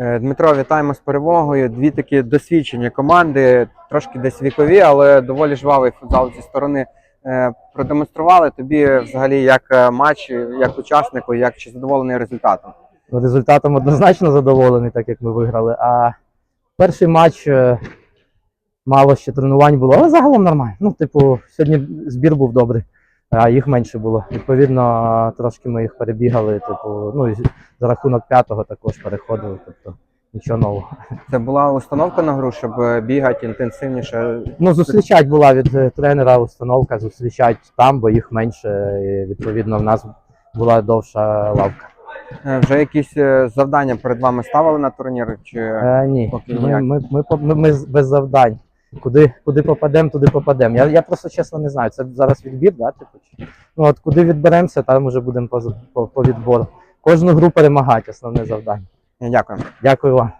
Е, Дмитро, вітаємо з перемогою. Дві такі досвідчені команди, трошки десь вікові, але доволі жвавий футзал зі сторони е, продемонстрували. Тобі взагалі як е, матч, як учаснику, як чи задоволений результатом? Результатом однозначно задоволений, так як ми виграли. А перший матч мало ще тренувань було, але загалом нормально. Ну, типу, сьогодні збір був добрий, а їх менше було. Відповідно, трошки ми їх перебігали. Типу, ну і за рахунок п'ятого також переходили. Тобто нічого нового. Це була установка на гру, щоб е, бігати інтенсивніше. Ну, зустрічать була від е, тренера установка, зустрічать там, бо їх менше. І, відповідно, в нас була довша лавка. Е, Вже якісь е, завдання перед вами ставили на турнір? Чи Е, ні, Поки ми, ніяк. ми, ми, по- ми, ми з- без завдань. Куди, куди попадемо, туди попадемо. Я, я просто чесно не знаю. Це зараз відбір, да? Типу, ну, от куди відберемося, там вже будемо по, по, по відбору. Кожну гру перемагати, основне завдання. Дякую. Дякую вам.